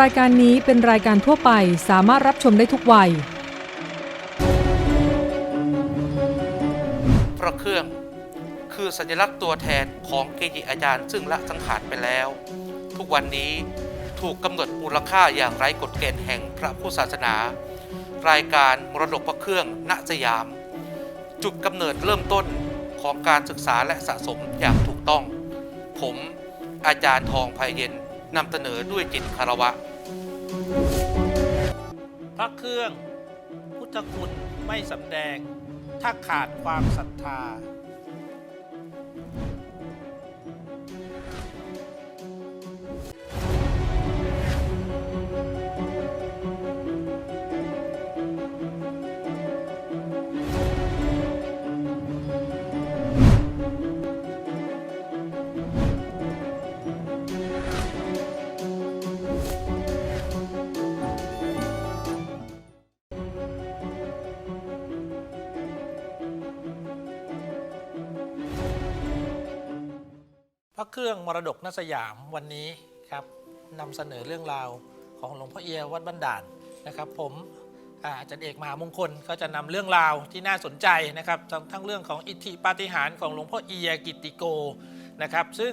รายการนี้เป็นรายการทั่วไปสามารถรับชมได้ทุกวัย พระเครื่องคือสัญลักษณ์ตัวแทนของเกจิอาจารย์ซึ่งละสังขารไปแล้ว ทุกวันนี้ถูกกำหนดมูลค่าอย่างไร้กฎเกณฑ์แห่งพระพุทธศาสนา รายการมรดกพระเครื่องณสยาม จุดกำเนิดเริ่มต้นของการศึกษาและสะสมอย่างถูกต้อง ผมอาจารย์ทองภายเย็น นำเสนอด้วยจิตคารวะ พระเครื่อง พุทธคุณไม่สำแดง ถ้าขาดความศรัทธา เรื่องมรดกนสยามวันนี้ครับนำเสนอเรื่องราวของหลวงพ่อเอียวัดบันดาลนะครับ ผมอาจารย์เอกมหามงคลก็จะนำเรื่องราวที่น่าสนใจนะครับทั้งเรื่องของอิทธิปาฏิหาริย์ของหลวงพ่อเอียกิติโกนะครับ ซึ่ง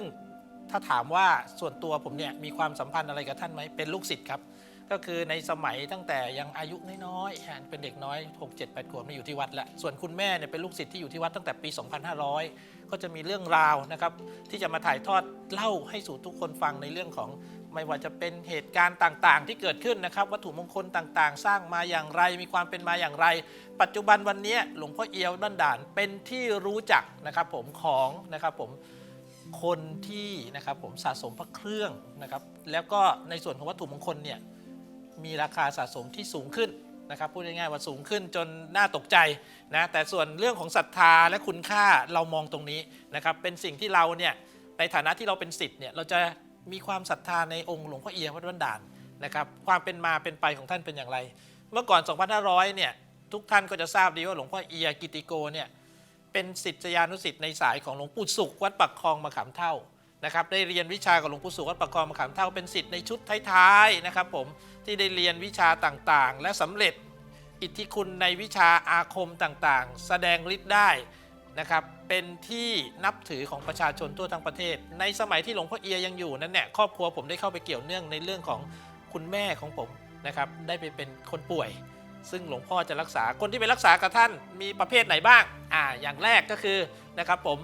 ถ้าถามว่าส่วนตัวผมเนี่ยมีความสัมพันธ์อะไรกับท่านไหมเป็นลูกศิษย์ครับ ก็คือในสมัยตั้งแต่ยังอายุน้อยๆเป็นเด็กน้อย 6 7 8ขวบนี่อยู่ที่วัดแล้วส่วนคุณแม่เนี่ยเป็นลูกศิษย์ที่อยู่ที่วัดตั้งแต่ปี 2500 ก็จะมีเรื่องราวนะครับที่จะมาถ่ายทอดเล่าให้สู่ทุกคนฟังในเรื่องของไม่ว่าจะเป็นเหตุการณ์ต่างๆ ที่เกิดขึ้นนะครับ วัตถุมงคลต่างๆ สร้างมาอย่างไร มีความเป็นมาอย่างไร ปัจจุบันวันนี้หลวงพ่อเอียวด้านด่านเป็นที่รู้จักนะครับผมของนะครับผมคนที่นะครับผมสะสมพระเครื่องนะครับแล้วก็ในส่วนของวัตถุมงคลเนี่ย มีราคาสะสมที่สูงขึ้นนะครับพูดง่ายๆว่าสูงขึ้นจนน่าตกใจนะแต่ส่วนเรื่องของศรัทธาและคุณค่าเรามองตรงนี้นะครับเป็นสิ่งที่เราเนี่ยในฐานะที่เราเป็นสิทธิ์เนี่ยเราจะมีความศรัทธาในองค์หลวงพ่อเอียวัดบันดาลนะครับความเป็นมาเป็นไปของท่านเป็นอย่างไร เมื่อก่อน 2500 เนี่ยทุกท่านก็จะทราบดีว่าหลวงพ่อเอียกิติโกเนี่ยเป็นศิษยานุศิษย์ในสายของหลวงปู่สุขวัดปักคลองมะขามเท่า นะครับได้เรียนวิชากับหลวงปู่สุวัดปักคองมะขามเท่าเป็นศิษย์ในชุดท้ายๆนะครับผมที่ได้เรียนวิชาต่างๆ และสำเร็จอิทธิคุณในวิชาอาคมต่างๆ แสดงฤทธิ์ได้นะครับเป็นที่นับถือของประชาชนทั่วทั้งประเทศ ในสมัยที่หลวงพ่อเอียยังอยู่นั้นเนี่ยครอบครัวผมได้เข้าไปเกี่ยวเนื่องในเรื่องของคุณแม่ของผมนะครับได้ไปเป็นคนป่วย ซึ่งหลวงพ่อจะรักษาคนที่ไปรักษากับท่านมีประเภทไหนบ้างอ่าอย่างแรกก็คือนะครับผม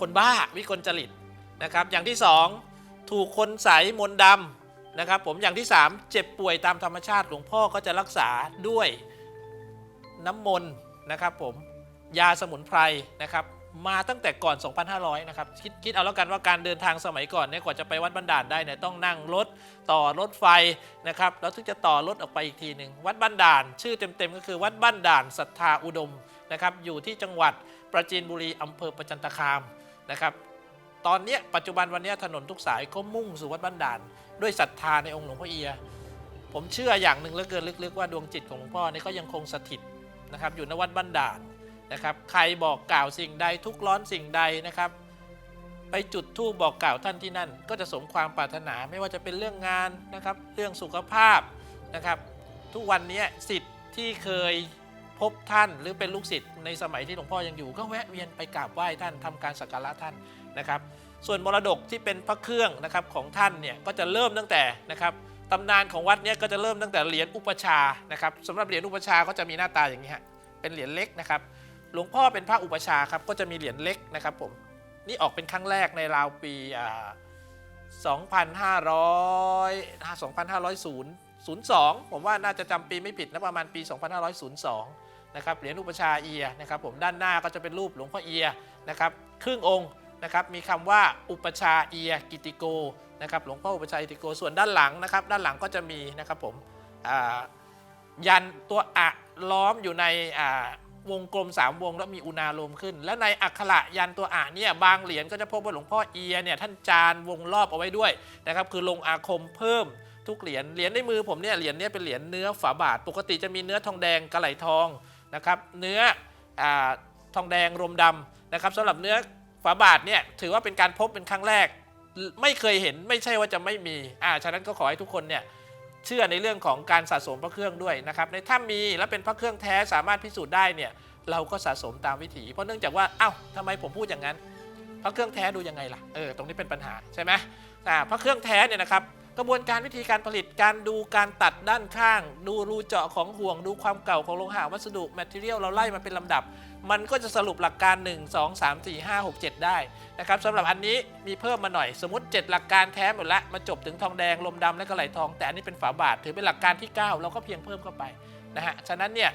คนบ้าวิกลจริต นะครับ อย่างที่สองถูกคนใสมนต์ดำนะครับ ผมอย่างที่ 3 เจ็บป่วยตามธรรมชาติหลวงพ่อก็จะรักษาด้วยน้ำมนต์นะครับผมยาสมุนไพรนะครับมาตั้งแต่ก่อน 2,500 นะครับ คิดคิดเอาแล้วกันว่าการเดินทางสมัยก่อนเนี่ยกว่าจะไปวัดบันดาลได้เนี่ยต้องนั่งรถต่อรถไฟนะครับ แล้วถึงจะต่อรถออกไปอีกทีหนึ่งวัดบ้านด่านชื่อเต็มๆ ก็คือวัดบ้านด่านศรัทธาอุดมนะครับ อยู่ที่จังหวัดประจีนบุรีอำเภอประจันตคามนะครับ ตอนเนี้ยปัจจุบันวันเนี้ยถนนทุกสายก็มุ่งสู่วัดบ้านด่าน ด้วยศรัทธาในองค์หลวงพ่อเอีย ผมเชื่ออย่างหนึ่งเหลือเกินลึกๆว่าดวงจิตของหลวงพ่อนี่ก็ยังคงสถิตนะครับอยู่ในวัดบ้านด่านนะครับใครบอกกล่าวสิ่งใดทุกร้อนสิ่งใดนะครับ ไปจุดธูปบอกกล่าวท่านที่นั่น ก็จะสมความปรารถนาไม่ว่าจะเป็นเรื่องงานนะครับเรื่องสุขภาพนะครับ ทุกวันนี้สิทธิ์ที่เคยพบท่านหรือเป็นลูกศิษย์ในสมัยที่หลวงพ่อยังอยู่ ก็แวะเวียนไปกราบไหว้ท่านทำการสักการะท่าน นะครับ ส่วนมรดกที่เป็นพระเครื่องนะครับของท่านเนี่ยก็จะเริ่มตั้งแต่นะครับตำนานของวัดเนี่ยก็จะเริ่มตั้งแต่เหรียญอุปชานะครับสำหรับเหรียญอุปชาก็จะมีหน้าตาอย่างนี้ฮะเป็นเหรียญเล็กนะครับ หลวงพ่อเป็นพระอุปชาครับก็จะมีเหรียญเล็กนะครับผมนี่ออกเป็นครั้งแรกในราวปีอ่า2,500 2,500ผมว่าน่าจะจำปีไม่ผิดนะประมาณปี 2502 นะครับเหรียญอุปชาเอียนะครับผมด้านหน้าก็จะเป็นรูปหลวงพ่อเอียนะครับครึ่งองค์ นะครับมีคำว่าอุปชาเอียกิติโกนะครับหลวงพ่ออุปชาย์กิติโกส่วนด้านหลังนะครับ ด้านหลังก็จะมีนะครับผมยันตัวอะล้อมอยู่ในวงกลม 3 วงแล้วมีอุณาโลมขึ้น และในอักขระยันตัวอะเนี่ยบางเหรียญก็จะพบว่าหลวงพ่อเอียเนี่ยท่านจานวงรอบเอาไว้ด้วยนะครับคือลงอาคมเพิ่มทุกเหรียญเหรียญในมือผมเนี่ยเหรียญเนี่ยเป็นเหรียญเนื้อฝาบาท ปกติจะมีเนื้อทองแดงกระไหลทองนะครับเนื้ออทองแดงรมดำนะครับสำหรับเนื้อ ฝาบาทเนี่ยถือว่าเป็นการพบเป็นครั้งแรก ไม่เคยเห็นไม่ใช่ว่าจะไม่มีอ่าฉะนั้นก็ขอให้ทุกคนเนี่ยเชื่อในเรื่องของการสะสมพระเครื่องด้วยนะครับในถ้ามีและเป็นพระเครื่องแท้สามารถพิสูจน์ได้เนี่ยเราก็สะสมตามวิถีเพราะเนื่องจากว่าเอ้าทำไมผมพูดอย่างนั้น พระเครื่องแท้ดูยังไงล่ะเออตรงนี้เป็นปัญหาใช่ไหมอ่าพระเครื่องแท้เนี่ยนะครับกระบวนการวิธีการผลิตการดูการตัดด้านข้าง ดูรูเจาะของห่วง ดูความเก่าของโลหะวัสดุแมทเทียลเราไล่มาเป็นลำดับ มันก็จะสรุปหลักการ 1 2 3 4 5 6 7 ได้นะครับสำหรับอันนี้มีเพิ่มมาหน่อยสมมติ 7 หลักการแท้หมดละมาจบถึงทองแดงลมดำและก็ไหลทอง แต่อันนี้เป็นฝาบาทถือเป็นหลักการที่ 9 เราก็เพียงเพิ่มเข้าไปนะฮะฉะนั้นเนี่ย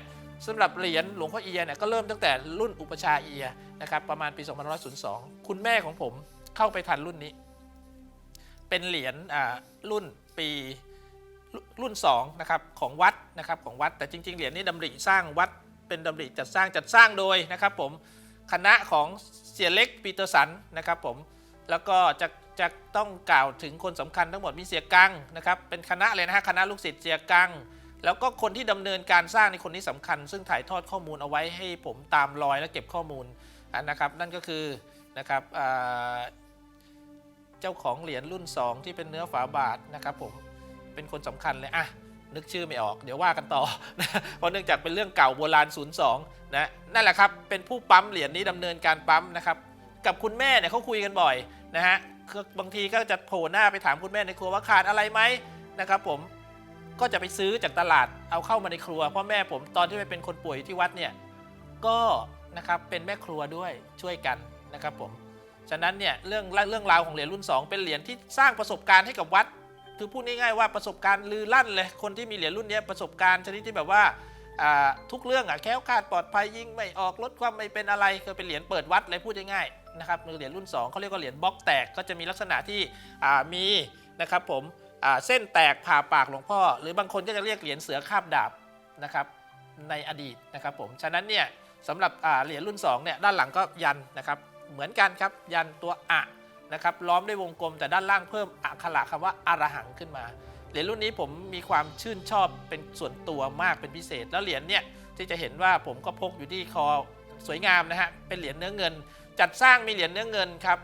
สำหรับเหรียญหลวงพ่อเอียเนี่ยก็เริ่มตั้งแต่รุ่นอุปชาเอียนะครับประมาณปี2502 คุณแม่ของผมเข้าไปทันรุ่นนี้ เป็นเหรียญอ่ารุ่นปีรุ่นรุ่น2นะครับของวัดนะครับของวัดแต่จริง ๆ เหรียญนี้ดำริสร้างวัด เป็นดำริจัดสร้างจัดสร้างโดยนะครับผมคณะของเสียเล็กปีเตอร์สันนะครับผมแล้วก็จะจะต้องกล่าวถึงคนสำคัญทั้งหมดมีเสียกังนะครับเป็นคณะเลยนะฮะคณะลูกศิษย์เสียกัง แล้วก็คนที่ดำเนินการสร้างในคนนี้สำคัญ ซึ่งถ่ายทอดข้อมูลเอาไว้ให้ผมตามรอยและเก็บข้อมูลนะครับ นั่นก็คือนะครับเจ้าของเหรียญรุ่น 2 ที่เป็นเนื้อฝาบาทนะครับผมเป็นคนสำคัญเลยอะ นึกชื่อไม่ออก เดี๋ยวว่ากันต่อนะเพราะเนื่องจากเป็นเรื่องเก่าโบราณ 02 นะนั่นแหละครับ เป็นผู้ปั๊มเหรียญนี้ดำเนินการปั๊มนะครับ กับคุณแม่เนี่ยเขาคุยกันบ่อยนะฮะคือบางทีก็จะโผล่หน้าไปถามคุณแม่ในครัวว่าขาดอะไรไหมนะครับ ผมก็จะไปซื้อจากตลาดเอาเข้ามาในครัวเพราะแม่ผมตอนที่ไปเป็นคนป่วยที่วัดเนี่ยก็นะครับเป็นแม่ครัวด้วยช่วยกันนะครับผมฉะนั้นเนี่ยเรื่องเรื่องราวของเหรียญรุ่น 2 เป็นเหรียญที่สร้างประสบการณ์ให้กับวัด คือพูดง่ายๆว่าประสบการณ์ลือลั่นเลย คนที่มีเหรียญรุ่นนี้ประสบการณ์ชนิดที่แบบว่าทุกเรื่องอะแคล้วคาดปลอดภัยยิงไม่ออกลดความไม่เป็นอะไรคือเป็นเหรียญเปิดวัดเลยพูดง่ายๆนะครับเหรียญรุ่น 2เขาเรียกว่าเหรียญบล็อกแตกก็จะมีลักษณะที่มีนะครับผมเส้นแตกผ่าปากหลวงพ่อ หรือบางคนก็จะเรียกเหรียญเสือคาบดาบนะครับในอดีตนะครับผมฉะนั้นเนี่ยสำหรับเหรียญรุ่น2เนี่ยด้านหลังก็ยันนะครับเหมือนกันครับยันตัวอะ นะครับล้อมด้วยวงกลมแต่ด้านล่างเพิ่มอักขระคำว่าอารหังขึ้นมา เหรียญรุ่นนี้ผมมีความชื่นชอบเป็นส่วนตัวมากเป็นพิเศษ แล้วเหรียญเนี่ยที่จะเห็นว่าผมก็พกอยู่ที่คอสวยงามนะฮะเป็นเหรียญเนื้อเงิน จัดสร้างมีเหรียญเนื้อเงินครับ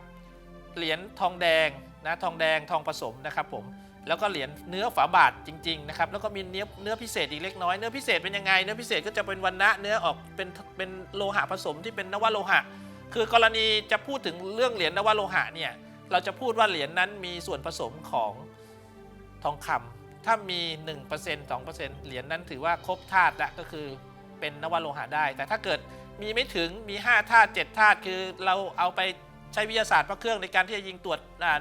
เหรียญทองแดงนะทองแดงทองผสมนะครับผมแล้วก็เหรียญเนื้อฝาบาทจริงๆนะครับแล้วก็มีเนื้อเนื้อพิเศษอีกเล็กน้อยเนื้อพิเศษเป็นยังไงเนื้อพิเศษก็จะเป็นวันนะเนื้อออกเป็นเป็นโลหะผสมที่เป็นนวโลหะ คือกรณีจะพูดถึงเรื่องเหรียญนวโลหะเนี่ยเราจะพูดว่าเหรียญนั้นมีส่วนผสมของทองคำถ้ามี 1% 2%เหรียญนั้นถือว่าครบธาตุแล้วก็คือเป็นนวโลหะได้ แต่ถ้าเกิดมีไม่ถึงมี5ธาตุ7ธาตุคือเราเอาไปใช้วิทยาศาสตร์พระเครื่องในการที่จะยิงตรวจ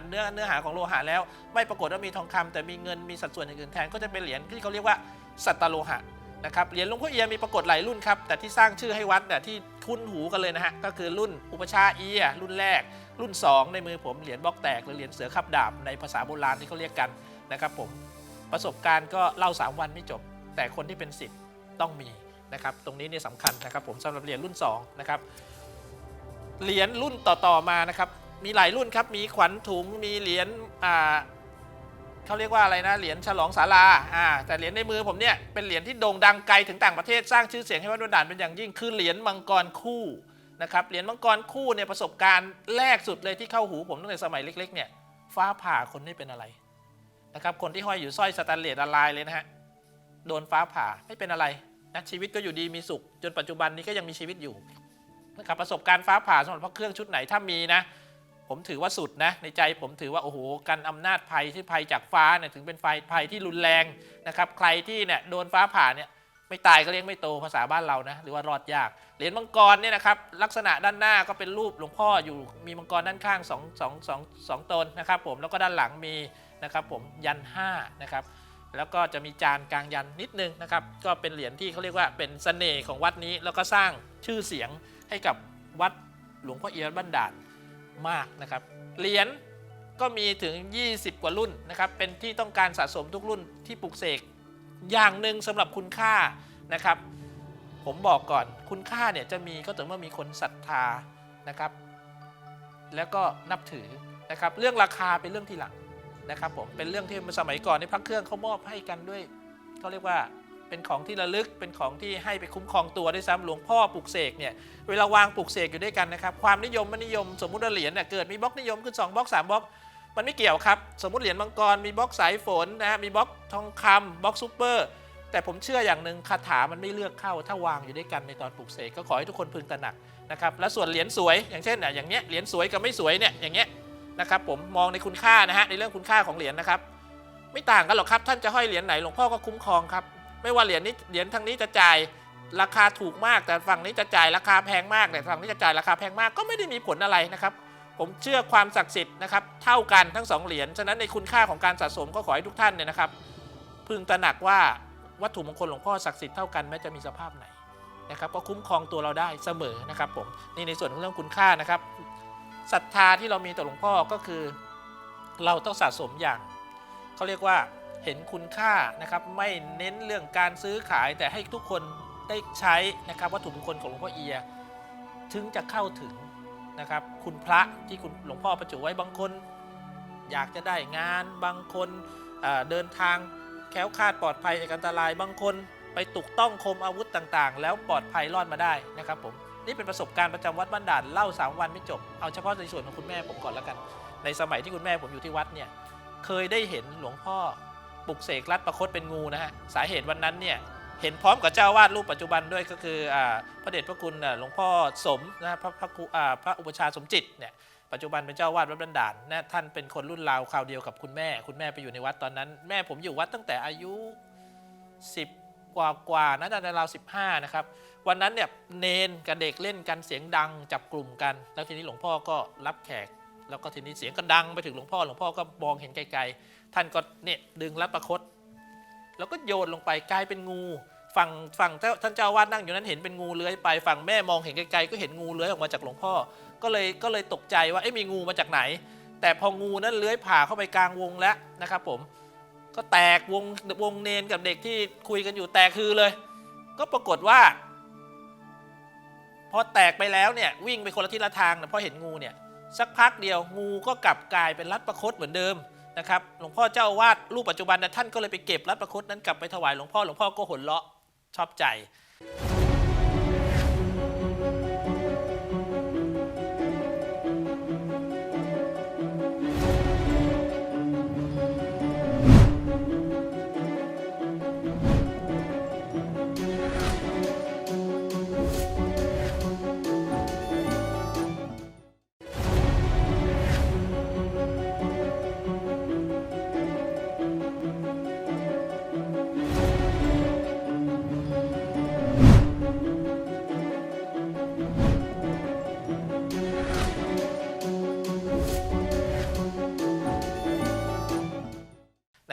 เนื้อเนื้อหาของโลหะแล้ว ไม่ปรากฏว่ามีทองคำแต่มีเงินมีสัดส่วนอย่างอื่นแทนก็จะเป็นเหรียญที่เขาเรียกว่าสัตตโลหะนะครับเหรียญหลวงพ่อเอียมีปรากฏหลายรุ่นครับแต่ที่สร้างชื่อให้วัดเนี่ยที่ คุ้นหูกันเลยนะฮะ ก็คือรุ่นอุปชาเอีย รุ่นแรก รุ่น 2 ในมือผมเหรียญบล็อกแตกหรือเหรียญเสือขับดาบในภาษาโบราณที่เขาเรียกกันนะครับผมประสบการณ์ก็เล่า 3 วันไม่จบ แต่คนที่เป็นสิทธิ์ต้องมีนะครับตรงนี้เนี่ยสำคัญนะครับผมสำหรับเหรียญรุ่น2นะครับเหรียญรุ่นต่อๆมานะครับมีหลายรุ่นครับมีขวัญถุงมีเหรียญอ่า เขาเรียกว่าอะไรนะเหรียญฉลองศาลาอ่าแต่เหรียญในมือผมเนี่ยเป็นเหรียญที่โด่งดังไกลถึงต่างประเทศสร้างชื่อเสียงให้วัดด่านเป็นอย่างยิ่งคือเหรียญมังกรคู่นะครับเหรียญมังกรคู่เนี่ยประสบการณ์แรกสุดเลยที่เข้าหูผมตั้งแต่สมัยเล็กๆเนี่ยฟ้าผ่าคนนี่เป็นอะไรนะครับคนที่ห้อยอยู่สร้อยสแตนเลสละลายเลยนะฮะโดนฟ้าผ่าไม่เป็นอะไรนะชีวิตก็อยู่ดีมีสุข จนปัจจุบันนี้ก็ยังมีชีวิตอยู่นะครับประสบการณ์ฟ้าผ่าสำหรับพระเครื่องชุดไหนถ้ามีนะ ผมถือว่าสุดนะในใจผมถือว่าโอ้โหกันอำนาจภัยที่ภัยจากฟ้าเนี่ยถึงเป็นไฟภัยที่รุนแรงนะครับใครที่เนี่ยโดนฟ้าผ่าเนี่ยไม่ตายก็เลี้ยงไม่โตภาษาบ้านเรานะหรือว่ารอดยากเหรียญมังกรเนี่ยนะครับลักษณะด้านหน้าก็เป็นรูปหลวงพ่ออยู่มีมังกรด้านข้างสองสองสองสองตนนะครับผมแล้วก็ด้านหลังมีนะครับผมยันห้านะครับแล้วก็จะมีจานกลางยันนิดนึงนะครับก็เป็นเหรียญที่เขาเรียกว่าเป็นเสน่ห์ของวัดนี้ แล้วก็สร้างชื่อเสียงให้กับวัดหลวงพ่อเอียดบ้านด่าน มากนะครับเหรียญก็มีถึง 20 กว่ารุ่นนะครับเป็นที่ต้องการสะสมทุกรุ่นที่ปลุกเสกอย่างหนึ่งสำหรับคุณค่านะครับ ผมบอกก่อนคุณค่าเนี่ยจะมีก็ต่อเมื่อมีคนศรัทธานะครับ แล้วก็นับถือนะครับ เรื่องราคาเป็นเรื่องที่หลังนะครับผมเป็นเรื่องที่สมัยก่อนในพระเครื่องเขามอบให้กันด้วยเขาเรียกว่า เป็นของที่ระลึกเป็นของที่ให้ไปคุ้มครองตัวด้วยซ้ำหลวงพ่อปลุกเสกเนี่ยเวลาวางปลูกเสกอยู่ด้วยกันนะครับความนิยมไม่นิยมสมมุติเหรียญเนี่ยเกิดมีบล็อกนิยมขึ้น2บล็อก3บล็อกมันไม่เกี่ยวครับ สมมติเหรียญมังกรมีบล็อกสายฝนนะฮะมีบล็อกทองคำบล็อกซูเปอร์แต่ผมเชื่ออย่างหนึ่งคาถามันไม่เลือกเข้า ถ้าวางอยู่ด้วยกันในตอนปลุกเสกก็ขอให้ทุกคนพึงตระหนักนะครับและส่วนเหรียญสวยอย่างเช่นอะอย่างเนี้ยเหรียญสวยกับไม่สวยเนี่ยอย่างเงี้ยนะครับผมมองในคุณค่านะฮะในเรื่องคุณค่าของเหรียญนะครับ ไม่ต่างกันหรอกครับท่านจะห้อยเหรียญไหนหลวงพ่อก็คุ้มครองครับ ไม่ว่าเหรียญนี้เหรียญทางนี้จะจ่ายราคาถูกมาก แต่ฝั่งนี้จะจ่ายราคาแพงมากแต่ฝั่งนี้จะจ่ายราคาแพงมากก็ไม่ได้มีผลอะไรนะครับผมเชื่อความศักดิ์สิทธิ์นะครับเท่ากันทั้งสองเหรียญฉะนั้นในคุณค่าของการสะสมก็ขอให้ทุกท่านเนี่ยนะครับ พึงตระหนักว่าวัตถุมงคลหลวงพ่อศักดิ์สิทธิ์เท่ากันแม้จะมีสภาพไหนนะครับก็คุ้มครองตัวเราได้เสมอนะครับผมนี่ในส่วนของเรื่องคุณค่านะครับศรัทธาที่เรามีต่อหลวงพ่อก็คือ เราต้องสะสมอย่างเขาเรียกว่า เห็นคุณค่านะครับไม่เน้นเรื่องการซื้อขายแต่ให้ทุกคนได้ใช้นะครับวัตถุมงคลของหลวงพ่อเอีย ถึงจะเข้าถึงนะครับคุณพระที่คุณหลวงพ่อประจุไว้บางคน อยากจะได้งานบางคนเเดินทางแคล้วคาดปลอดภัยจากอันตรายบางคนไปตุกต้องคมอาวุธต่างๆ แล้วปลอดภัยรอดมาได้นะครับผมนี่เป็นประสบการณ์ประจำวัดบ้านด่านเล่า 3 วันไม่จบ เอาเฉพาะในส่วนของคุณแม่ผมก่อนแล้วกัน ในสมัยที่คุณแม่ผมอยู่ที่วัดเนี่ยเคยได้เห็นหลวงพ่อ ปลุกเสกรัดประคตเป็นงูนะฮะสาเหตุวันนั้นเนี่ยเห็นพร้อมกับเจ้าวาดรูปปัจจุบันด้วยก็คือพระเดชพระคุณหลวงพ่อสมนะพระพระครูพระอุปชาสมจิตเนี่ยปัจจุบันเป็นเจ้าวาดวัดบันดาลนะท่านเป็นคนรุ่นราวคราวเดียวกับคุณแม่ คุณแม่ไปอยู่ในวัดตอนนั้น แม่ผมอยู่วัดตั้งแต่อายุ 10 กว่ากว่าน่าจะราว15นะครับวันนั้นเนี่ยเนนกับเด็กเล่นกันเสียงดังจับกลุ่มกัน แล้วทีนี้หลวงพ่อก็รับแขก แล้วก็ทีนี้เสียงก็ดังไปถึงหลวงพ่อหลวงพ่อก็มองเห็นไกลๆ ท่านก็เนี่ยดึงรับประคต แล้วก็โยนลงไปกลายเป็นงูฝั่งฝั่งเจ้าท่านเจ้าวาดนั่งอยู่นั้นเห็นเป็นงูเลื้อยไปฝั่งแม่มองเห็นไกลๆก็เห็นงูเลื้อยออกมาจากหลวงพ่อ ก็เลยก็เลยตกใจว่าเอ๊ะมีงูมาจากไหน แต่พองูนั้นเลื้อยผ่าเข้าไปกลางวงแล้วนะครับ ผมก็แตกวงวงเนนกับเด็กที่คุยกันอยู่แตกคือเลย ก็ปรากฏว่า พอแตกไปแล้วเนี่ยวิ่งไปคนละทิศละทางนะพราะเห็นงูเนี่ย สักพักเดียวงูก็กลับกลายเป็นรัดประคตเหมือนเดิม นะครับหลวงพ่อเจ้าวาดรูปปัจจุบันนะท่านก็เลยไปเก็บรัดประคตนั้นกลับไปถวายหลวงพ่อหลวงพ่อก็หันเลาะชอบใจ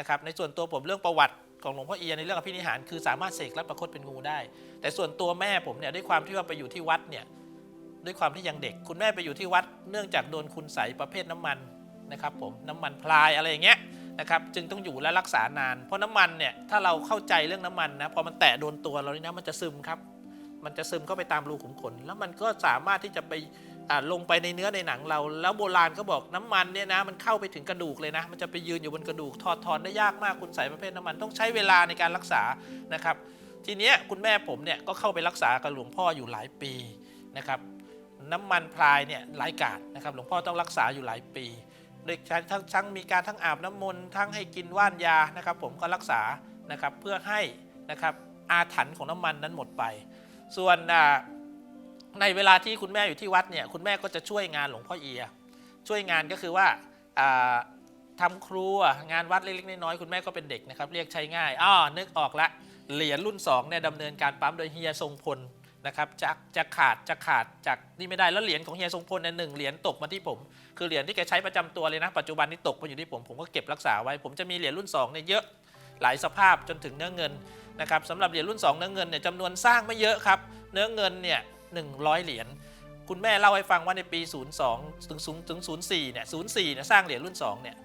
นะครับในส่วนตัวผมเรื่องประวัติของหลวงพ่อเอียในเรื่องอภินิหารคือสามารถเสกรับประคตเป็นงูได้ แต่ส่วนตัวแม่ผมเนี่ยด้วยความที่ว่าไปอยู่ที่วัดเนี่ยด้วยความที่ยังเด็ก คุณแม่ไปอยู่ที่วัด เนื่องจากโดนคุณใสประเภทน้ำมันนะครับผมน้ำมันพลายอะไรอย่างเงี้ยนะครับจึงต้องอยู่และรักษานาน เพราะน้ำมันเนี่ยถ้าเราเข้าใจเรื่องน้ำมันนะพอมันแตะโดนตัวเรานี่นะมันจะซึมครับ มันจะซึมเข้าไปตามรูขุมขน แล้วมันก็สามารถที่จะไป ลงไปในเนื้อในหนังเรา แล้วโบราณก็บอกน้ำมันเนี่ยนะมันเข้าไปถึงกระดูกเลยนะ มันจะไปยืนอยู่บนกระดูกถอดถอนได้ยากมากคุณใส่ประเภทน้ำมันต้องใช้เวลาในการรักษานะครับ ทีเนี้ยคุณแม่ผมเนี่ยก็เข้าไปรักษากับหลวงพ่ออยู่หลายปีนะครับน้ำมันพรายเนี่ยหลายกาดนะครับหลวงพ่อต้องรักษาอยู่หลายปีโดยทั้งทั้งทั้งมีการทั้งอาบน้ำมนต์ทั้งให้กินว่านยานะครับ ผมก็รักษานะครับเพื่อให้นะครับอาถรรพ์ของน้ำมันนั้นหมดไป ส่วนอ่า ในเวลาที่คุณแม่อยู่ที่วัดเนี่ยคุณแม่ก็จะช่วยงานหลวงพ่อเอีย ช่วยงานก็คือว่าอ่าทำครัวงานวัดเล็กๆน้อยๆคุณแม่ก็เป็นเด็กนะครับ เรียกใช้ง่ายอ้อนึกออกละเหรียญรุ่น2เนี่ยดำเนินการปั๊มโดยเฮียทรงพลนะครับจะจะขาดจะขาดจากนี่ไม่ได้แล้วเหรียญของเฮียทรงพลเนี่ยหนึ่งเหรียญตกมาที่ผม คือเหรียญที่แกใช้ประจำตัวเลยนะ ปัจจุบันนี้ตกมาอยู่ที่ผม ผมก็เก็บรักษาไว้ ผมจะมีเหรียญรุ่น2เนี่ยเยอะหลายสภาพจนถึงเนื้อเงินนะครับสำหรับเหรียญรุ่น 2 เนื้อเงินเนี่ยจำนวนสร้างไม่เยอะครับ เนื้อเงินเนี่ย 100 เหรียญคุณแม่เล่าให้ฟังว่าในปี 02 ถึง0ถึง04 เนี่ย 04 เนี่ย สร้างเหรียญรุ่น 2 เนี่ย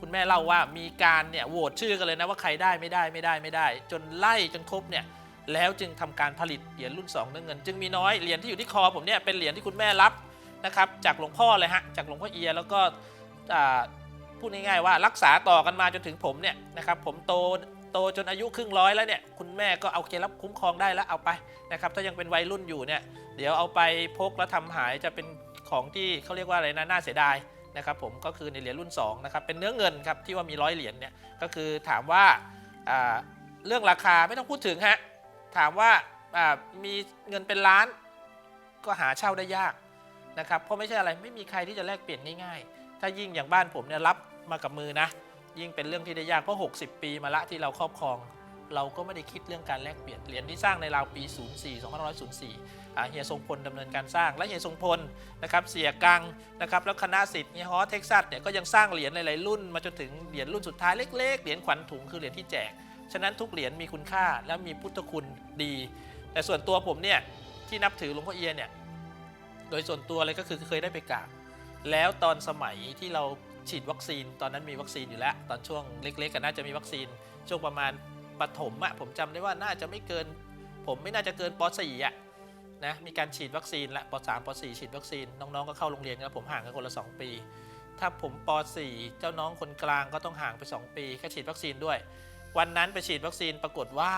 คุณแม่เล่าว่ามีการเนี่ยโหวตชื่อกันเลยนะว่าใครได้ไม่ได้ไม่ได้ไม่ได้ จนไล่จนครบเนี่ย แล้วจึงทำการผลิตเหรียญรุ่น2เนื้อเงิน จึงมีน้อยเหรียญที่อยู่ที่คอผมเนี่ยเป็นเหรียญที่คุณแม่รับนะครับจากหลวงพ่อเลยฮะจากหลวงพ่อเอียแล้วก็พูดง่ายๆว่ารักษาต่อกันมาจนถึงผมเนี่ยนะครับผมโต โตจนอายุครึ่งร้อยแล้วเนี่ยคุณแม่ก็เอาเครับคุ้มครองได้แล้วเอาไปนะครับถ้ายังเป็นวัยรุ่นอยู่เนี่ยเดี๋ยวเอาไปพกแล้วทำหายจะเป็นของที่เขาเรียกว่าอะไรนะน่าเสียดายนะครับผมก็คือในเหรียญรุ่น2นะครับเป็นเนื้อเงินครับที่ว่ามีร้อยเหรียญเนี่ยก็คือถามว่าเรื่องราคาไม่ต้องพูดถึงฮะถามว่าอ่ามีเงินเป็นล้าน ก็หาเช่าได้ยากนะครับเพราะไม่ใช่อะไรไม่มีใครที่จะแลกเปลี่ยนง่ายๆ ถ้ายิ่งอย่างบ้านผมเนี่ยรับมากับมือนะ ยิ่งเป็นเรื่องที่ได้ยากเพราะ 60 ปีมาละที่เราครอบครอง เราก็ไม่ได้คิดเรื่องการแลกเปลี่ยนเหรียญที่สร้างในราวปี 04 2504เฮียทรงพลดำเนินการสร้าง และเฮียทรงพลนะครับเสียกังนะครับแล้วคณะสิทธิ์เฮียฮอเท็กซัสเนี่ยก็ยังสร้างเหรียญหลายๆรุ่นมาจนถึงเหรียญรุ่นสุดท้ายเล็กๆเหรียญขวัญถุงคือเหรียญที่แจกฉะนั้นทุกเหรียญมีคุณค่าและมีพุทธคุณดี แต่ส่วนตัวผมเนี่ยที่นับถือหลวงพ่อเอียเนี่ยโดยส่วนตัวเลยก็คือเคยได้ไปกราบแล้วตอนสมัยที่เรา ฉีดวัคซีน ตอนนั้นมีวัคซีนอยู่แล้ว ตอนช่วงเล็กๆก็น่าจะมีวัคซีน ช่วงประมาณปฐมอะผมจำได้ว่าน่าจะไม่เกิน ผมไม่น่าจะเกินป .4 อะนะมีการฉีดวัคซีนละป .3 ป .4 ฉีดวัคซีนน้องๆก็เข้าโรงเรียนกันผมห่างกันคนละ 2 ปี ถ้าผมป .4 เจ้าน้องคนกลางก็ต้องห่างไป 2 ปีแค่ฉีดวัคซีนด้วย วันนั้นไปฉีดวัคซีนปรากฏว่า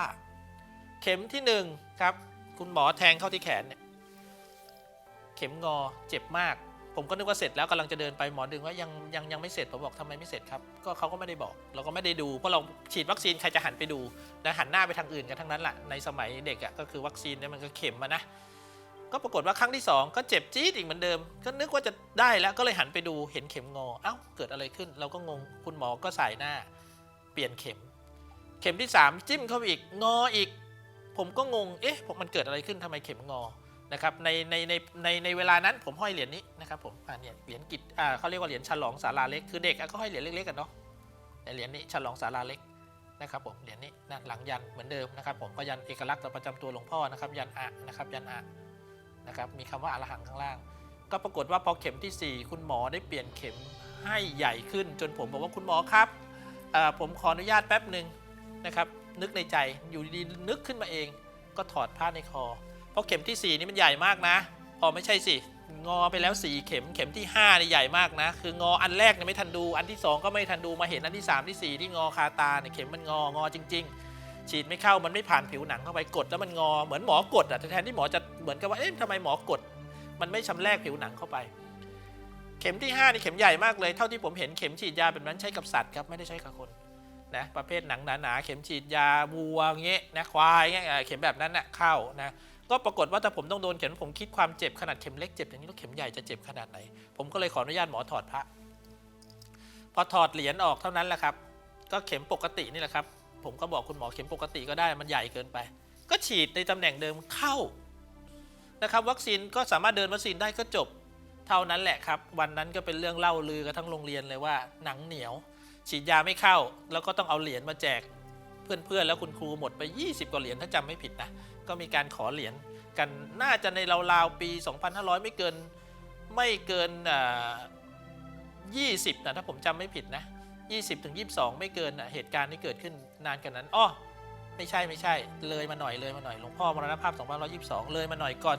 เข็มที่หนึ่งครับคุณหมอแทงเข้าที่แขนเนี่ยเข็มงอเจ็บมาก ผมก็นึกว่าเสร็จแล้วกำลังจะเดินไปหมอดึงว่ายังยังยังไม่เสร็จผมบอกทำไมไม่เสร็จครับก็เขาก็ไม่ได้บอก เราก็ไม่ได้ดู เพราะเราฉีดวัคซีนใครจะหันไปดูนะหันหน้าไปทางอื่นกันทั้งนั้นแหละในสมัยเด็กอะ่ะก็คือวัคซีนเนี่ยมันก็เข็มมานะก็ปรากฏว่าครั้งที่สองก็เจ็บจี๊ดอีกเหมือนเดิม ก็นึกว่าจะได้แล้วก็เลยหันไปดูเห็นเข็มงอเอ้าเกิดอะไรขึ้น เราก็งงคุณหมอก็ใส่หน้า เปลี่ยนเข็ม เข็มที่ 3 จิ้มเข้าอีกงออีก ผมก็งงเอ๊ะผมมันเกิดอะไรขึ้นทำไมเข็มงอ นะครับในในในในในเวลานั้นผมห้อยเหรียญนี้นะครับผมอ่าเนี่ยเหรียญกิจอ่าเขาเรียกว่าเหรียญฉลองศาลาเล็กคือเด็กก็ห้อยเหรียญเล็กๆกันเนาะในเหรียญนี้ฉลองศาลาเล็กนะครับผมเหรียญนี้นะหลังยันเหมือนเดิมนะครับผมก็ยันเอกลักษณ์ประจำตัวหลวงพ่อนะครับยันอะนะครับยันอะนะครับมีคำว่าอรหังข้างล่าง ก็ปรากฏว่าพอเข็มทีสี่ 4 คุณหมอได้เปลี่ยนเข็มให้ใหญ่ขึ้น จนผมบอกว่าคุณหมอครับผมขออนุญาตแป๊บหนึ่งนะครับนึกในใจอยู่ดีนึกขึ้นมาเอง ก็ถอดผ้าในคอ เพราะเข็มที่ 4 นี่มันใหญ่มากนะอ๋อไม่ใช่สิงอไปแล้ว 4 เข็มเข็มที่5นี่ใหญ่มากนะ คืองออันแรกเนี่ยไม่ทันดู อันที่ 2 ก็ไม่ทันดูมาเห็นอันที่ 3 ที่ 4 ที่งอคาตาเนี่ยเข็มมันงองอจริง ๆ ฉีดไม่เข้ามันไม่ผ่านผิวหนังเข้าไปกดแล้วมันงอเหมือนหมอกดอะแต่แทนที่หมอจะเหมือนกับว่าเอ๊ะทำไมหมอกด มันไม่ชำแรกผิวหนังเข้าไป เข็มที่5นี่เข็มใหญ่มากเลยเท่าที่ผมเห็นเข็มฉีดยาแบบนั้นใช้กับสัตว์ครับไม่ได้ใช้กับคนนะประเภทหนังหนาๆเข็มฉีดยาวัวเงี้ยนะควายเงี้ยเอ่อเข็มแบบนั้นนะ่ะเข้านะ ก็ปรากฏว่าถ้าผมต้องโดนเข็มผมคิดความเจ็บขนาดเข็มเล็กเจ็บอย่างนี้แล้วเข็มใหญ่จะเจ็บขนาดไหน ผมก็เลยขออนุญาตหมอถอดพระ พอถอดเหรียญออกเท่านั้นแหละครับ ก็เข็มปกตินี่แหละครับ ผมก็บอกคุณหมอเข็มปกติก็ได้มันใหญ่เกินไป ก็ฉีดในตำแหน่งเดิมเข้านะครับวัคซีนก็สามารถเดินวัคซีนได้ก็จบเท่านั้นแหละครับ วันนั้นก็เป็นเรื่องเล่าลือกันทั้งโรงเรียนเลยว่าหนังเหนียว ฉีดยาไม่เข้า แล้วก็ต้องเอาเหรียญมาแจก เพื่อนๆ แล้วคุณครูหมดไป 20 กว่าเหรียญถ้าจำไม่ผิดนะ ก็มีการขอเหรียญกันน่าจะในราวๆปี 2,500 ไม่เกินไม่เกินอ่า20นะถ้าผมจำไม่ผิดนะ20ถึง22 ไม่เกินน่ะเหตุการณ์ที่เกิดขึ้นนานกันนั้นอ้อไม่ใช่ไม่ใช่เลยมาหน่อยเลยมาหน่อยหลวงพ่อมรณภาพ 2522 เลยมาหน่อยก่อน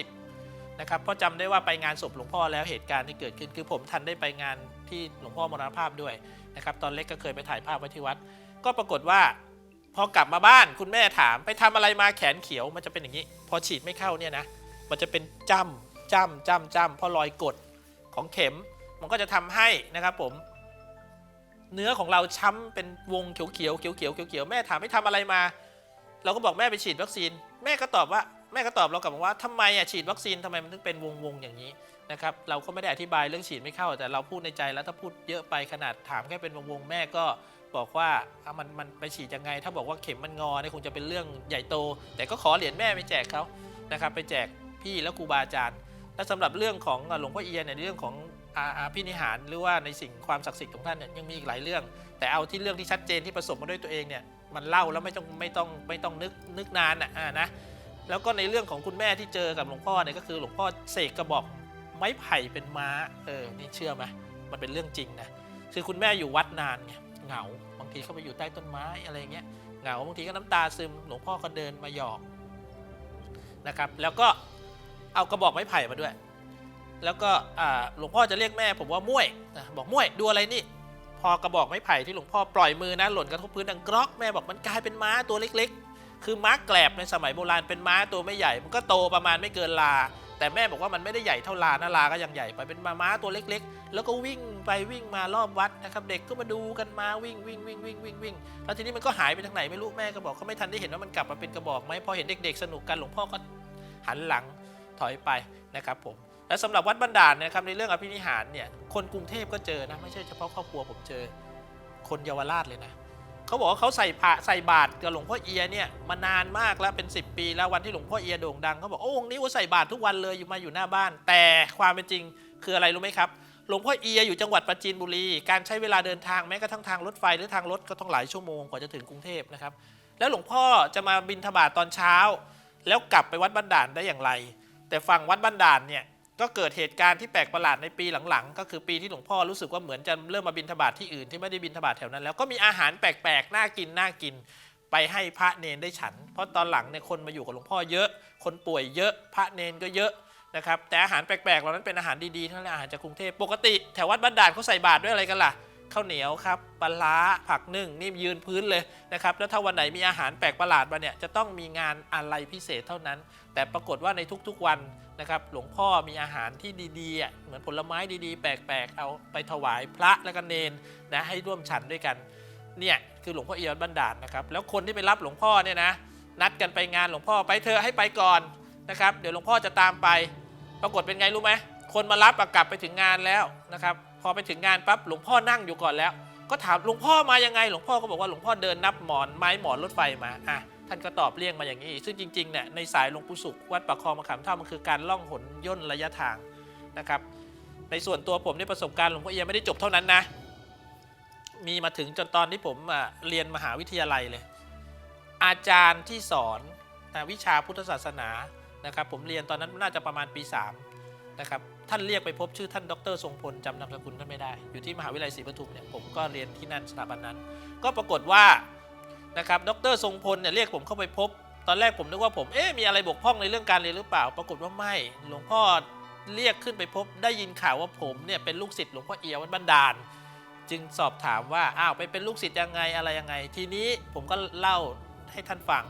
2530 นะครับเพราะจำได้ว่าไปงานศพหลวงพ่อแล้วเหตุการณ์ที่เกิดขึ้นคือผมทันได้ไปงานที่หลวงพ่อมรณภาพด้วยนะครับตอนเล็กก็เคยไปถ่ายภาพไว้ที่วัด ก็ปรากฏว่า พอกลับมาบ้านคุณแม่ถามไปทำอะไรมาแขนเขียวมันจะเป็นอย่างนี้ พอฉีดไม่เข้าเนี่ยนะมันจะเป็นจ้ำจ้ำจ้ำจ้ำพราะรอยกดของเข็มมันก็จะทำให้นะครับผม เนื้อของเราช้ำเป็นวงเขียวเขียวเขียวเขียวเขียวเขียวแม่ถามไม่ทำอะไรมา เราก็บอกแม่ไปฉีดวัคซีน แม่ก็ตอบว่าแม่ก็ตอบเรากลับมาว่าทำไมอะฉีดวัคซีนทำไมมันถึงเป็นวงวงๆอย่างนี้นะครับเราก็ไม่ได้อธิบายเรื่องฉีดไม่เข้าแต่เราพูดในใจแล้วถ้าพูดเยอะไปขนาดถามแค่เป็นวงวงๆแม่ก็ บอกว่าอะมันมันไปฉีดยังไง ถ้าบอกว่าเข็มมันงอเนี่ยคงจะเป็นเรื่องใหญ่โต แต่ก็ขอเหรียญแม่ไปแจกเขานะครับไปแจกพี่และครูบาอาจารย์ และสำหรับเรื่องของหลวงพ่อเอียเนี่ยในเรื่องของอาอาพินิหารหรือว่าในสิ่งความศักดิ์สิทธิ์ของท่านเนี่ยยังมีอีกหลายเรื่อง แต่เอาที่เรื่องที่ชัดเจนที่ประสบมาด้วยตัวเองเนี่ยมันเล่าแล้วไม่ต้องไม่ต้องไม่ต้องนึกนึกนานอะอ่านะแล้วก็ในเรื่องของคุณแม่ที่เจอกับหลวงพ่อเนี่ยก็คือหลวงพ่อเสกกระบอกไม้ไผ่เป็นม้าเออนี่เชื่อไหมมันเป็นเรื่องจริงนะคือคุณแม่อยู่วัดนานไง เหงา บางทีเข้าไปอยู่ใต้ต้นไม้อะไรเงี้ยเหงาบางทีก็น้ำตาซึมหลวงพ่อก็เดินมาหยอกนะครับ แล้วก็เอากระบอกไม้ไผ่มาด้วย แล้วก็หลวงพ่อจะเรียกแม่ผมว่าม่วยนะบอกม่วยดูอะไรนี่ พอกระบอกไม้ไผ่ที่หลวงพ่อปล่อยมือนะหล่นกระทบพื้นดังกรอกแม่บอกมันกลายเป็นม้าตัวเล็ก ๆ คือม้าแกลบในสมัยโบราณเป็นม้าตัวไม่ใหญ่ มันก็โตประมาณไม่เกินลา แต่แม่บอกว่ามันไม่ได้ใหญ่เท่าลานะลาก็ยังใหญ่ไปเป็นมาม้าตัวเล็ก ๆ แล้วก็วิ่งไปวิ่งมารอบวัดนะครับ เด็กก็มาดูกันมาวิ่งวิ่งวิ่งวิ่งวิ่งวิ่งแล้วทีนี้มันก็หายไปทางไหนไม่รู้แม่ก็บอกเขาไม่ทันได้เห็นว่ามันกลับมาเป็นกระบอกไหมพอเห็นเด็ก ๆ สนุกกันหลวงพ่อก็หันหลังถอยไปนะครับผมและสำหรับวัดบันดาลเนนะครับในเรื่องอภินิหารเนี่ยคนกรุงเทพก็เจอนะไม่ใช่เฉพาะครอบครัวผมเจอ คนเยาวราชเลยนะ เขาบอกว่าเขาใส่ผ้าใส่บาตรกับหลวงพ่อเอียเนี่ยมานานมากแล้วเป็น 10 ปีแล้ววันที่หลวงพ่อเอียโด่งดังเขาบอกโอ้องค์นี้ว่าใส่บาตรทุกวันเลยอยู่มาอยู่หน้าบ้าน แต่ความเป็นจริงคืออะไรรู้ไหมครับหลวงพ่อเอียอยู่จังหวัดปราจีนบุรี การใช้เวลาเดินทางแม้กระทั่งทางรถไฟหรือทางรถก็ต้องหลายชั่วโมงกว่าจะถึงกรุงเทพนะครับแล้วหลวงพ่อจะมาบินทบาทตอนเช้า แล้วกลับไปวัดบ้านด่านได้อย่างไร แต่ฝั่งวัดบ้านด่านเนี่ย ก็เกิดเหตุการณ์ที่แปลกประหลาดในปีหลังๆ ก็คือปีที่หลวงพ่อรู้สึกว่าเหมือนจะเริ่มมาบินทบาทที่อื่นที่ไม่ได้บินทบาทแถวนั้น แล้วก็มีอาหารแปลกๆน่ากินน่ากิน ไปให้พระเนนได้ฉัน เพราะตอนหลังเนี่ยคนมาอยู่กับหลวงพ่อเยอะ คนป่วยเยอะพระเนนก็เยอะนะครับแต่อาหารแปลกๆเหล่านั้นเป็นอาหารดีๆทั้งนั้นแหละอาหารจากกรุงเทพปกติแถววัดบ้านด่านเขาใส่บาตรด้วยอะไรกันล่ะข้าวเหนียวครับปลาร้าผักนึ่งนี่ยืนพื้นเลยนะครับแล้วถ้าวันไหนมีอาหารแปลกประหลาดมาเนี่ยจะต้องมีงานอะไรพิเศษเท่านั้น แต่ปรากฏว่าในทุกๆวัน นะครับหลวงพ่อมีอาหารที่ดีๆ เหมือนผลไม้ดีๆ แปลกๆ เอาไปถวายพระและก็เนนนะให้ร่วมฉันด้วยกันเนี่ยคือหลวงพ่อเอียวัดบันดาลนะครับแล้วคนที่ไปรับหลวงพ่อเนี่ยนะนัดกันไปงานหลวงพ่อไปเธอให้ไปก่อนนะครับเดี๋ยวหลวงพ่อจะตามไป ปรากฏเป็นไงรู้ไหมคนมารับอะกลับไปถึงงานแล้วนะครับพอไปถึงงานปั๊บหลวงพ่อนั่งอยู่ก่อนแล้ว ก็ถามหลวงพ่อมายังไง หลวงพ่อก็บอกว่าหลวงพ่อเดินนับหมอนไม้หมอนรถไฟมาอะ ท่านก็ตอบเลี่ยงมาอย่างนี้ซึ่งจริงๆเนี่ยในสายหลวงปู่สุขวัดปากคลองมะขามเท่ามันคือการล่องหนย่นระยะทางนะครับ ในส่วนตัวผมในประสบการณ์หลวงพ่อเอียไม่ได้จบเท่านั้นนะ มีมาถึงจนตอนที่ผมเรียนมหาวิทยาลัยเลย อาจารย์ที่สอนนะวิชาพุทธศาสนานะครับผมเรียนตอนนั้นน่าจะประมาณปี3นะครับท่านเรียกไปพบชื่อท่านดรทรงพลจำนามสกุลท่านไม่ได้ อยู่ที่มหาวิทยาลัยศรีปทุมเนี่ยผมก็เรียนที่นั่นสถาบันนั้น ก็ปรากฏว่า นะครับ ดรทรงพลเนี่ยเรียกผมเข้าไปพบ ตอนแรกผมนึกว่าผม เอ๊ะ มีอะไรบกพร่องในเรื่องการเรียนหรือเปล่า ปรากฏว่าไม่ หลวงพ่อเรียกขึ้นไปพบ ได้ยินข่าวว่าผมเนี่ยเป็นลูกศิษย์หลวงพ่อเอียวัดบันดาล จึงสอบถามว่า อ้าว ไปเป็นลูกศิษย์ยังไง อะไรยังไง ทีนี้ผมก็เล่าให้ท่านฟัง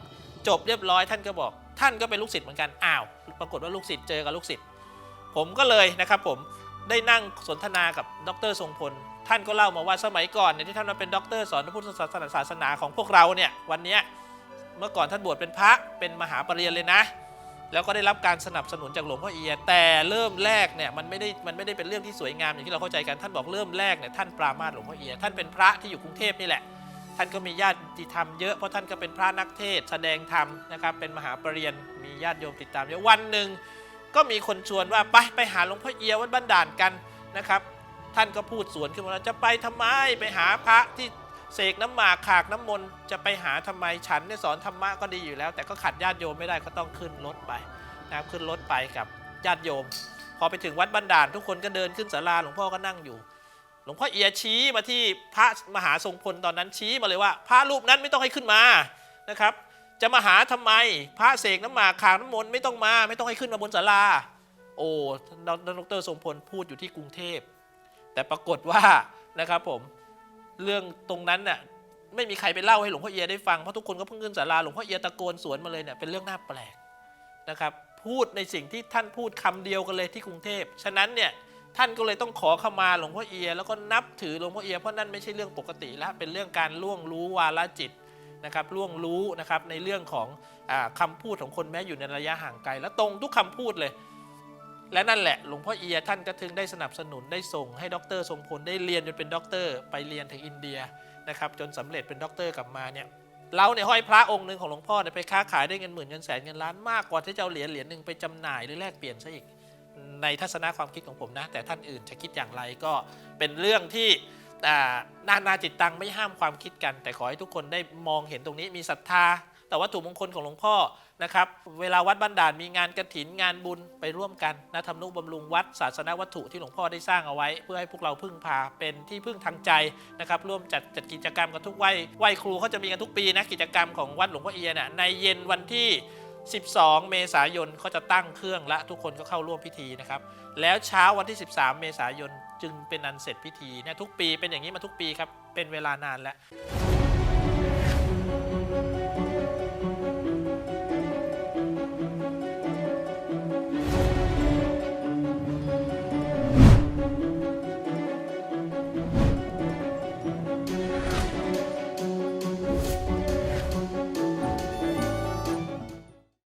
จบเรียบร้อยท่านก็บอก ท่านก็เป็นลูกศิษย์เหมือนกัน อ้าว ปรากฏว่าลูกศิษย์เจอกับลูกศิษย์ ผมก็เลยนะครับผมได้นั่งสนทนากับดรทรงพล ท่านก็เล่ามาว่าสมัยก่อนเนี่ยที่ท่านมาเป็นด็อกเตอร์สอนพระพุทธศาสนาศาสนาของพวกเราเนี่ยวันนี้เมื่อก่อนท่านบวชเป็นพระเป็นมหาปรริญญาเลยนะ แล้วก็ได้รับการสนับสนุนจากหลวงพ่อเอีย แต่เริ่มแรกเนี่ยมันไม่ได้มันไม่ได้เป็นเรื่องที่สวยงามอย่างที่เราเข้าใจกันท่านบอกเริ่มแรกเนี่ยท่านปรามาสหลวงพ่อเอีย ท่านเป็นพระที่อยู่กรุงเทพนี่แหละ ท่านก็มีญาติธรรมเยอะเพราะท่านก็เป็นพระนักเทศ แสดงธรรมนะครับเป็นมหาปรริญญามีญาติโยมติดตามเยอะวันหนึ่งก็มีคนชวนว่าไปไปหาหลวงพ่อเอียวัดบ้านด่านกันนะครับ ท่านก็พูดสวนขึ้นมาจะไปทำไมไปหาพระที่เสกน้ำหมากขากน้ำมนต์จะไปหาทำไมฉันเนี่ยสอนธรรมะก็ดีอยู่แล้ว แต่ก็ขัดญาติโยมไม่ได้ก็ต้องขึ้นรถไปนะครับขึ้นรถไปกับญาติโยม พอไปถึงวัดบ้านดานทุกคนก็เดินขึ้นศาลาหลวงพ่อก็นั่งอยู่ หลวงพ่อเอียชี้มาที่พระมหาทรงพลตอนนั้นชี้มาเลยว่า พระรูปนั้นไม่ต้องให้ขึ้นมานะครับ จะมาหาทำไมพระเสกน้ำหมากขากน้ำมนต์ไม่ต้องมา ไม่ต้องให้ขึ้นมาบนศาลาโอ้ดดรทรงพลพูดอยู่ที่กรุงเทพ แต่ปรากฏว่านะครับผมเรื่องตรงนั้นน่ะไม่มีใครไปเล่าให้หลวงพ่อเอียได้ฟังเพราะทุกคนก็เพิ่งขึ้นศาลาหลวงพ่อเอียตะโกนสวนมาเลยเนี่ยเป็นเรื่องน่าแปลกนะครับพูดในสิ่งที่ท่านพูดคำเดียวกันเลยที่กรุงเทพฉะนั้นเนี่ยท่านก็เลยต้องขอขมาหลวงพ่อเอีย แล้วก็นับถือหลวงพ่อเอียเพราะนั่นไม่ใช่เรื่องปกติแล้วเป็นเรื่องการล่วงรู้วาลจิตนะครับล่วงรู้นะครับในเรื่องของอาคำพูดของคนแม้อยู่ในระยะห่างไกล และตรงทุกคำพูดเลย และนั่นแหละหลวงพ่อเอียท่านก็ถึงได้สนับสนุนได้ส่งให้ดรทรงพลได้เรียนจนเป็นด็อกเตอร์ ไปเรียนถึงอินเดียนะครับจนสำเร็จเป็นด็อกเตอร์กลับมาเนี่ยเราเนี่ยห้อยพระองค์หนึ่งของหลวงพ่อเนี่ยไปค้าขายได้เงินหมื่นเงินแสนเงินล้านมากกว่าที่จะเอาเหรียญเหรียญหนึ่งไปจำหน่ายหรือแลกเปลี่ยนซะอีกในทัศนะความคิดของผมนะ แต่ท่านอื่นจะคิดอย่างไรก็เป็นเรื่องที่อ่านานาจิตตังไม่ห้ามความคิดกัน แต่ขอให้ทุกคนได้มองเห็นตรงนี้มีศรัทธา แต่วัตถุมงคลของหลวงพ่อนะครับเวลาวัดบ้านด่านมีงานกระถินงานบุญไปร่วมกันนะทำนุบำรุงวัดศาสนวัตถุที่หลวงพ่อได้สร้างเอาไว้ เพื่อให้พวกเราพึ่งพาเป็นที่พึ่งทางใจนะครับร่วมจัดจัดกิจกรรมกันทุกไหวไหวครูเขาจะมีกันทุกปีนะกิจกรรมของวัดหลวงพ่อเอียเนี่ยในเย็นวันที่12 เมษายนเขาจะตั้งเครื่องและทุกคนก็เข้าร่วมพิธีนะครับ แล้วเช้าวันที่ 13 เมษายนจึงเป็นอันเสร็จพิธีเนี่ยทุกปีเป็นอย่างนี้มาทุกปีครับ เป็นเวลานานแล้ว